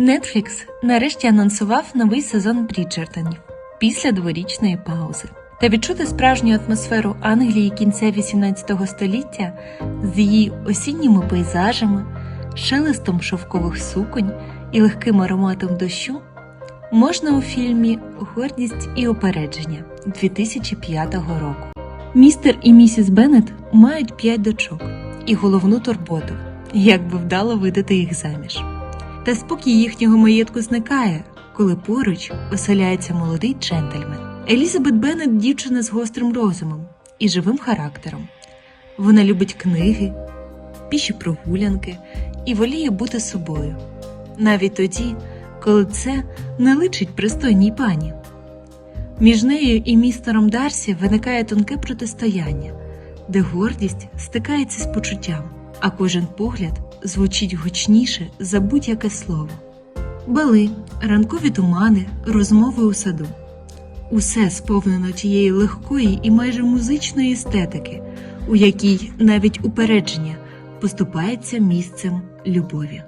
Netflix нарешті анонсував новий сезон Бріджертонів після дворічної паузи. Та відчути справжню атмосферу Англії кінця 18 століття з її осінніми пейзажами, шелестом шовкових суконь і легким ароматом дощу можна у фільмі Гордість і опередження 2005 року. Містер і місіс Беннет мають п'ять дочок і головну турботу, як би вдало видати їх заміж. Та спокій їхнього маєтку зникає, коли поруч оселяється молодий джентльмен. Елізабет Беннет дівчина з гострим розумом і живим характером. Вона любить книги, піші прогулянки і воліє бути собою, навіть тоді, коли це не личить пристойній пані. Між нею і містером Дарсі виникає тонке протистояння, де гордість стикається з почуттям, а кожен погляд звучить гучніше за будь-яке слово. Бали, ранкові тумани, розмови у саду. Усе сповнено тієї легкої і майже музичної естетики, у якій навіть упередження поступається місцем любові.